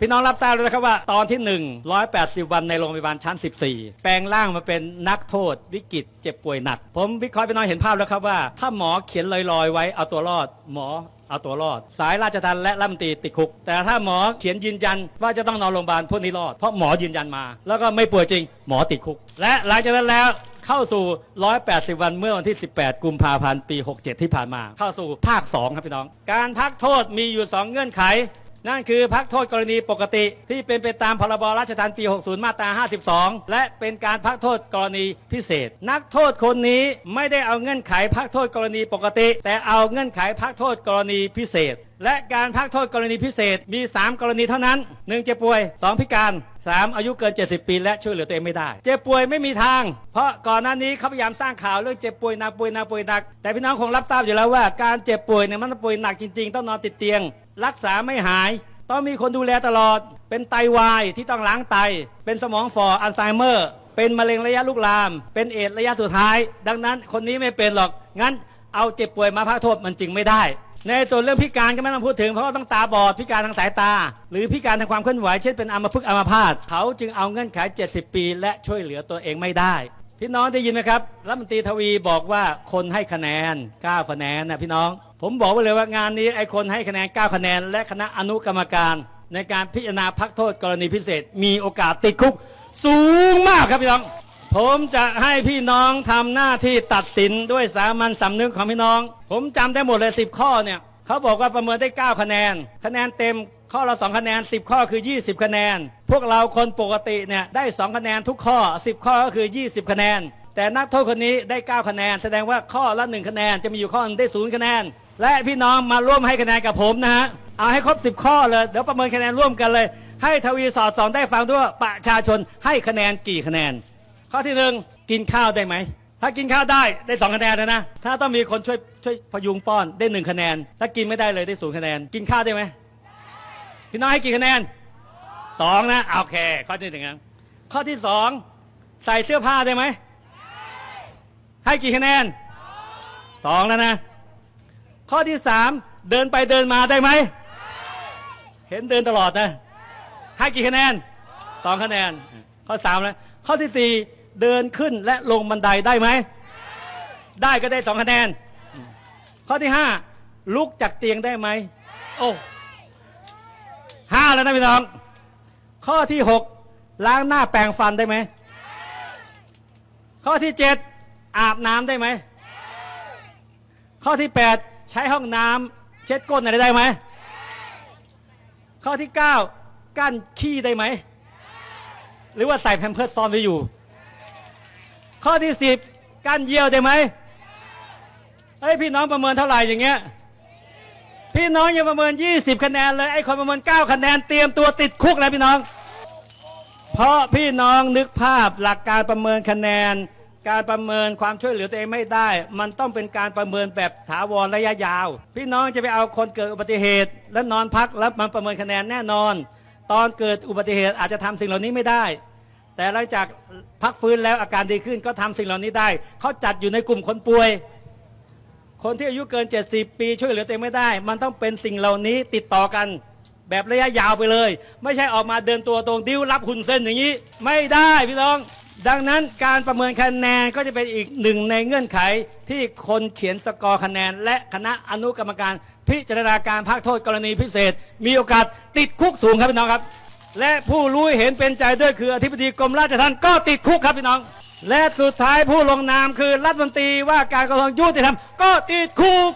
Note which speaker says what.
Speaker 1: พี่น้องรับทราบเลยนะครับว่าตอนที่ 1 180 วันในโรงพยาบาลชั้น 14 แปลงร่างมาเป็นนักโทษ วิกฤตเจ็บป่วยหนัก ผมวิเคราะห์พี่น้องเห็นภาพแล้วครับว่า ถ้าหมอเขียนลอยๆ ไว้เอาตัวรอด หมอเอาตัวรอด สายราชทัณฑ์และรัฐมนตรีติดคุก แต่ถ้าหมอเขียนยืนยันว่าจะต้องนอนโรงพยาบาลพวกนี้รอดเพราะหมอยืนยันมา แล้วก็ไม่ป่วยจริง หมอติดคุก และหลังจากนั้นแล้วเข้าสู่ 180 วันเมื่อวันที่ 18 กุมภาพันธ์ ปี 67 ที่ผ่านมา เข้าสู่ภาค 2 ครับพี่น้อง การพักโทษมีอยู่ 2 เงื่อนไข นั่นคือพักโทษกรณีปกติที่เป็นไปตามพรบราชทัณฑ์ปี 60 มาตรา 52 และเป็นการพักโทษกรณีพิเศษ นักโทษคนนี้ไม่ได้เอาเงื่อนไขพักโทษกรณีปกติ แต่เอาเงื่อนไขพักโทษกรณีพิเศษและการพักโทษกรณีพิเศษมี 3 กรณีเท่านั้น 1 เจ็บป่วย 2 พิการ 3 อายุเกิน 70 ปี และช่วยเหลือตัวเองไม่ได้ เจ็บป่วยไม่มีทาง เพราะก่อนหน้านี้เขาพยายามสร้างข่าวเรื่องเจ็บป่วยหนักป่วยหนักป่วยหนัก แต่พี่น้องคงรับทราบอยู่แล้วว่า การเจ็บป่วยเนี่ยมันต้องป่วยหนักจริง ๆ ต้องนอนติดเตียง รักษาไม่หาย ต้องมีคนดูแลตลอด เป็นไตวายที่ต้องล้างไต เป็นสมองฝ่ออัลไซเมอร์ เป็นมะเร็งระยะลุกลาม เป็นเอดระยะสุดท้าย ดังนั้นคนนี้ไม่เป็นหรอกงั้นเอาเจ็บป่วยมาพักโทษมันจริงไม่ได้ ในส่วนเรื่องพิการก็ไม่ต้องพูดถึงเพราะว่าต้องตาบอดพิการทางสายตา หรือพิการทางความเคลื่อนไหวเช่นเป็นอัมพฤกษ์อัมพาตเขาจึงเอาเงื่อนไข 70 ปี และช่วยเหลือตัวเองไม่ได้ พี่น้องได้ยินไหมครับรัฐมนตรีทวีบอกว่าคนให้คะแนน9คะแนนนะพี่น้อง ผมบอกไว้เลยว่างานนี้ไอ้คนให้คะแนน9คะแนน และคณะอนุกรรมการ ในการพิจารณาพักโทษกรณีพิเศษ มีโอกาสติดคุก สูงมากครับพี่น้อง ผมจะให้พี่น้องทำหน้าที่ตัดสินด้วยสามัญสำนึกของพี่น้อง ผมจำได้หมดเลย 10 ข้อเนี่ยเขาบอกว่าประเมินได้ 9 คะแนน คะแนนเต็มข้อละ2คะแนน 10 ข้อคือ 20 คะแนน พวกเราคนปกติเนี่ยได้ 2 คะแนนทุกข้อ 10 ข้อก็คือ 20 คะแนน แต่นักโทษคนนี้ได้ 9 คะแนน แสดงว่าข้อละ 1 คะแนนจะมีอยู่ข้อนึงได้ศูนย์คะแนน และพี่น้องมาร่วมให้คะแนนกับผมนะฮะเอาให้ครบ 10 ข้อเลยเดี๋ยวประเมินคะแนนร่วมกันเลย ให้ทวีสอดสองได้ฟังด้วยประชาชนให้คะแนนกี่คะแนน ข้อที่หนึ่งกินข้าวได้ไหม ถ้ากินข้าวได้ได้สองคะแนนนะนะ ถ้าต้องมีคนช่วยช่วยพยุงป้อนได้หนึ่งคะแนน ถ้ากินไม่ได้เลยได้ศูนย์คะแนน กินข้าวได้ไหมพี่น้องให้กี่คะแนนสองนะโอเค ข้อที่หนึ่งนะข้อที่สองใส่เสื้อผ้าได้ไหมให้กี่คะแนนสองแล้วนะ ข้อที่สามเดินไปเดินมาได้ไหมเห็นเดินตลอดนะให้กี่คะแนนสองคะแนน ข้อสามแล้วข้อที่สี่ เดินขึ้นและลงบันไดได้ไหม ได้ก็ได้สองคะแนน ข้อที่ห้าลุกจากเตียงได้ไหม โอ้ห้าแล้วนะพี่น้อง ข้อที่หกล้างหน้าแปรงฟันได้ไหม ข้อที่เจ็ดอาบน้ำได้ไหม ข้อที่แปดใช้ห้องน้ำเช็ดก้นอะไรได้ไหม ข้อที่เก้ากั้นขี้ได้ไหม หรือว่าใส่แพมเพิร์สซ่อนไว้อยู่ ข้อที่สิบกั้นเยี่ยวได้ไหมเฮ้ยพี่น้องประเมินเท่าไหร่อย่างเงี้ยพี่น้องยังประเมิน 20 คะแนนเลยไอ้คนประเมิน 9 คะแนนเตรียมตัวติดคุกแล้วพี่น้อง เพราะพี่น้องนึกภาพหลักการประเมินคะแนน การประเมินความช่วยเหลือตัวเองไม่ได้ มันต้องเป็นการประเมินแบบถาวรระยะยาว พี่น้องจะไปเอาคนเกิดอุบัติเหตุ และนอนพักแล้วมันประเมินคะแนนแน่นอน ตอนเกิดอุบัติเหตุอาจจะทำสิ่งเหล่านี้ไม่ได้ แต่หลังจากพักฟื้นแล้วอาการดีขึ้นก็ทำสิ่งเหล่านี้ได้ เขาจัดอยู่ในกลุ่มคนป่วย คนที่อายุเกิน 70 ปีช่วยเหลือตัวเองไม่ได้ มันต้องเป็นสิ่งเหล่านี้ติดต่อกันแบบระยะยาวไปเลย ไม่ใช่ออกมาเดินตัวตรงดิ้วรับหุ่นเส้นอย่างนี้ ไม่ได้พี่น้อง ดังนั้นการประเมินคะแนนก็จะเป็นอีกหนึ่งในเงื่อนไขที่คนเขียนสกอร์คะแนน และคณะอนุกรรมการ พิจารณาการพักโทษกรณีพิเศษ มีโอกาสติดคุกสูงครับพี่น้องครับ และผู้รู้เห็นเป็นใจด้วยคืออธิบดีกรมราชทัณฑ์ก็ติดคุกครับพี่น้อง และสุดท้ายผู้ลงนามคือรัฐมนตรีว่าการกระทรวงยุติธรรมก็ติดคุก